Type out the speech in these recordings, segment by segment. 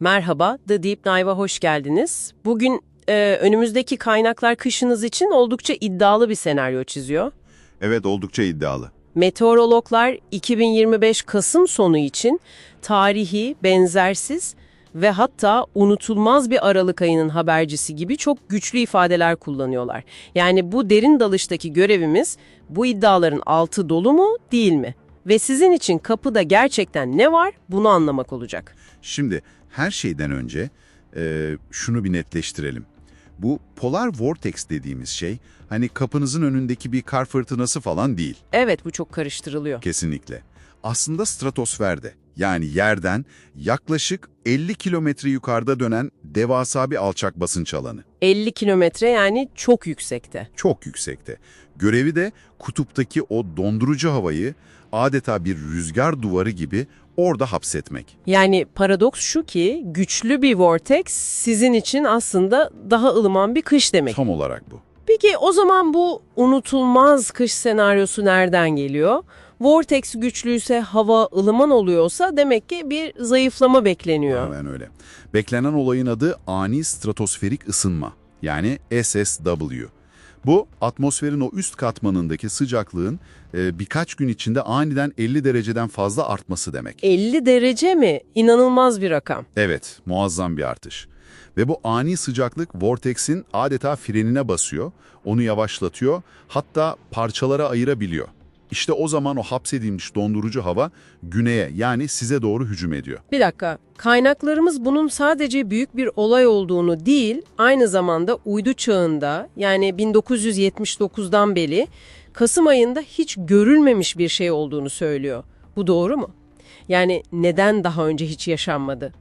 Merhaba, The Deep Dive'a hoş geldiniz. Bugün e, önümüzdeki kaynaklar kışınız için oldukça iddialı bir senaryo çiziyor. Evet oldukça iddialı. Meteorologlar 2025 Kasım sonu için tarihi, benzersiz ve hatta unutulmaz bir Aralık ayının habercisi gibi çok güçlü ifadeler kullanıyorlar. Yani bu derin dalıştaki görevimiz bu iddiaların altı dolu mu, değil mi? Ve sizin için kapıda gerçekten ne var bunu anlamak olacak. Şimdi her şeyden önce e, şunu bir netleştirelim. Bu polar vortex dediğimiz şey hani kapınızın önündeki bir kar fırtınası falan değil Evet bu çok karıştırılıyor. kesinlikle. Aslında stratosferde yani yerden yaklaşık 50 kilometre yukarıda dönen devasa bir alçak basınç alanı. 50 kilometre yani çok yüksekte. Çok yüksekte. Görevi de kutuptaki o dondurucu havayı adeta bir rüzgar duvarı gibi orada hapsetmek. Yani paradoks şu ki güçlü bir vortex sizin için aslında daha ılıman bir kış demek. Tam olarak bu. Peki o zaman bu unutulmaz kış senaryosu nereden geliyor? Vortex güçlüyse hava ılıman oluyorsa demek ki bir zayıflama bekleniyor. Hemen öyle. Beklenen olayın adı ani stratosferik ısınma yani SSW. Bu atmosferin o üst katmanındaki sıcaklığın e, birkaç gün içinde aniden 50 dereceden fazla artması demek. 50 derece mi? İnanılmaz bir rakam. Evet, muazzam bir artış. Ve bu ani sıcaklık vortex'in adeta frenine basıyor, onu yavaşlatıyor, hatta parçalara ayırabiliyor. İşte o zaman o hapsedilmiş dondurucu hava güneye yani size doğru hücum ediyor. Bir dakika. Kaynaklarımız bunun sadece büyük bir olay olduğunu değil, aynı zamanda uydu çağında yani 1979'dan beri Kasım ayında hiç görülmemiş bir şey olduğunu söylüyor. Bu doğru mu? Yani neden daha önce hiç yaşanmadı?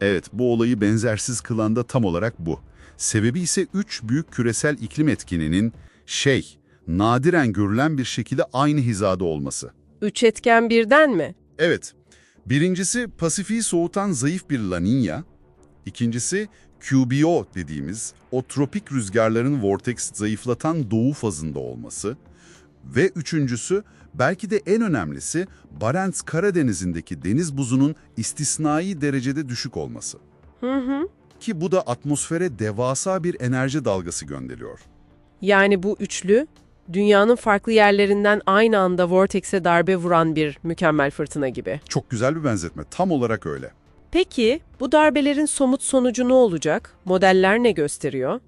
Evet, bu olayı benzersiz kılan da tam olarak bu. Sebebi ise üç büyük küresel iklim etkininin şey, nadiren görülen bir şekilde aynı hizada olması. Üç etken birden mi? Evet, birincisi Pasifik'i soğutan zayıf bir La Niña, ikincisi QBO dediğimiz o tropik rüzgarların vortex zayıflatan doğu fazında olması ve üçüncüsü belki de en önemlisi Barents Karadeniz'indeki deniz buzunun istisnai derecede düşük olması. Hı hı. Ki bu da atmosfere devasa bir enerji dalgası gönderiyor. Yani bu üçlü, dünyanın farklı yerlerinden aynı anda vortex'e darbe vuran bir mükemmel fırtına gibi. Çok güzel bir benzetme, tam olarak öyle. Peki, bu darbelerin somut sonucu ne olacak? Modeller ne gösteriyor?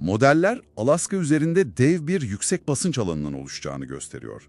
Modeller Alaska üzerinde dev bir yüksek basınç alanının oluşacağını gösteriyor.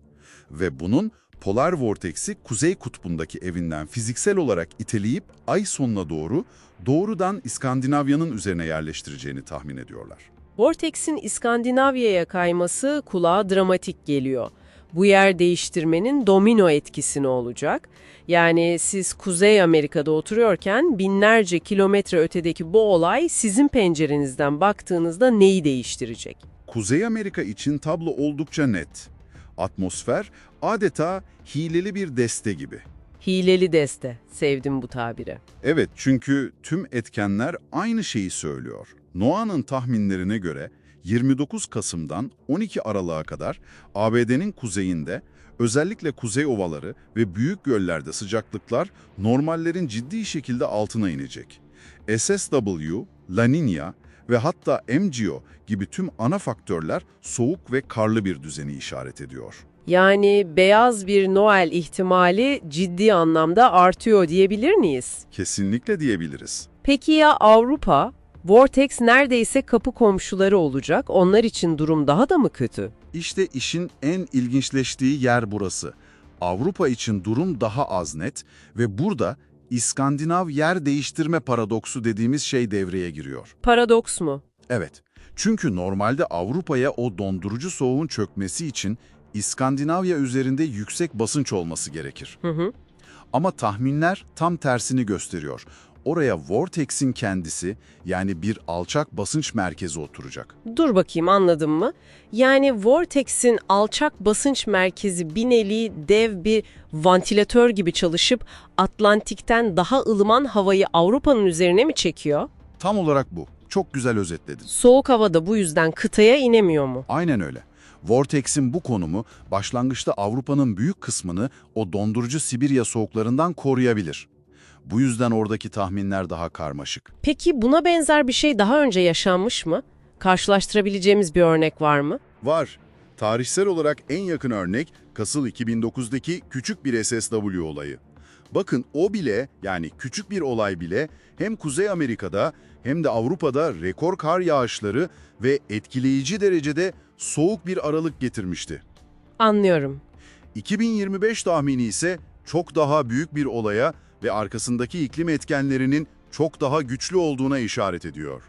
Ve bunun polar vorteksi kuzey kutbundaki evinden fiziksel olarak iteleyip ay sonuna doğru doğrudan İskandinavya'nın üzerine yerleştireceğini tahmin ediyorlar. Vortex'in İskandinavya'ya kayması kulağa dramatik geliyor. Bu yer değiştirmenin domino etkisi ne olacak? Yani siz Kuzey Amerika'da oturuyorken binlerce kilometre ötedeki bu olay sizin pencerenizden baktığınızda neyi değiştirecek? Kuzey Amerika için tablo oldukça net. Atmosfer adeta hileli bir deste gibi. Hileli deste. Sevdim bu tabiri. Evet çünkü tüm etkenler aynı şeyi söylüyor. NOAA'nın tahminlerine göre 29 Kasım'dan 12 Aralık'a kadar ABD'nin kuzeyinde özellikle kuzey ovaları ve büyük göllerde sıcaklıklar normallerin ciddi şekilde altına inecek. SSW, La Niña ve hatta MGO gibi tüm ana faktörler soğuk ve karlı bir düzeni işaret ediyor. Yani beyaz bir Noel ihtimali ciddi anlamda artıyor diyebilir miyiz? Kesinlikle diyebiliriz. Peki ya Avrupa? Vortex neredeyse kapı komşuları olacak. Onlar için durum daha da mı kötü? İşte işin en ilginçleştiği yer burası. Avrupa için durum daha az net ve burada İskandinav yer değiştirme paradoksu dediğimiz şey devreye giriyor. Paradoks mu? Evet, çünkü normalde Avrupa'ya o dondurucu soğuğun çökmesi için İskandinavya üzerinde yüksek basınç olması gerekir. Hı hı. Ama tahminler tam tersini gösteriyor. Oraya vortex'in kendisi yani bir alçak basınç merkezi oturacak. Dur bakayım anladın mı? Yani Vortex'in alçak basınç merkezi bir nevi dev bir vantilatör gibi çalışıp Atlantik'ten daha ılıman havayı Avrupa'nın üzerine mi çekiyor? Tam olarak bu. Çok güzel özetledin. Soğuk hava da bu yüzden kıtaya inemiyor mu? Aynen öyle. Vortex'in bu konumu başlangıçta Avrupa'nın büyük kısmını o dondurucu Sibirya soğuklarından koruyabilir. Bu yüzden oradaki tahminler daha karmaşık. Peki buna benzer bir şey daha önce yaşanmış mı? Karşılaştırabileceğimiz bir örnek var mı? Var. Tarihsel olarak en yakın örnek Kasıl 2009'daki küçük bir SSW olayı. Bakın o bile yani küçük bir olay bile hem Kuzey Amerika'da hem de Avrupa'da rekor kar yağışları ve etkileyici derecede soğuk bir aralık getirmişti. Anlıyorum. 2025 tahmini ise çok daha büyük bir olaya ve arkasındaki iklim etkenlerinin çok daha güçlü olduğuna işaret ediyor.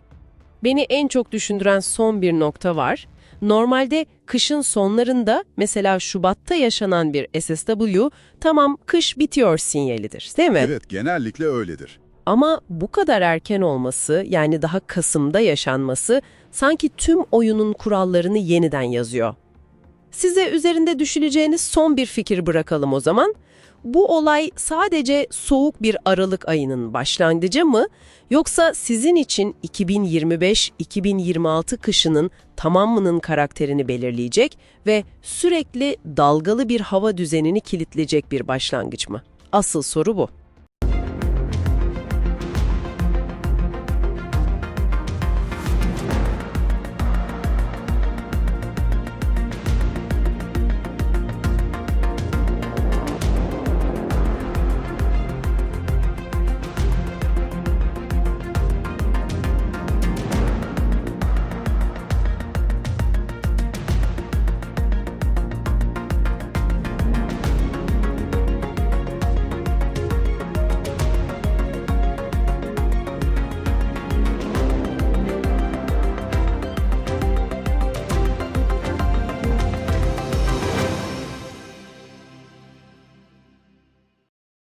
Beni en çok düşündüren son bir nokta var. Normalde kışın sonlarında mesela Şubat'ta yaşanan bir SSW tamam kış bitiyor sinyalidir değil mi? Evet, genellikle öyledir. Ama bu kadar erken olması yani daha Kasım'da yaşanması sanki tüm oyunun kurallarını yeniden yazıyor. Size üzerinde düşüneceğiniz son bir fikir bırakalım o zaman. Bu olay sadece soğuk bir Aralık ayının başlangıcı mı yoksa sizin için 2025-2026 kışının tamamının karakterini belirleyecek ve sürekli dalgalı bir hava düzenini kilitleyecek bir başlangıç mı? Asıl soru bu.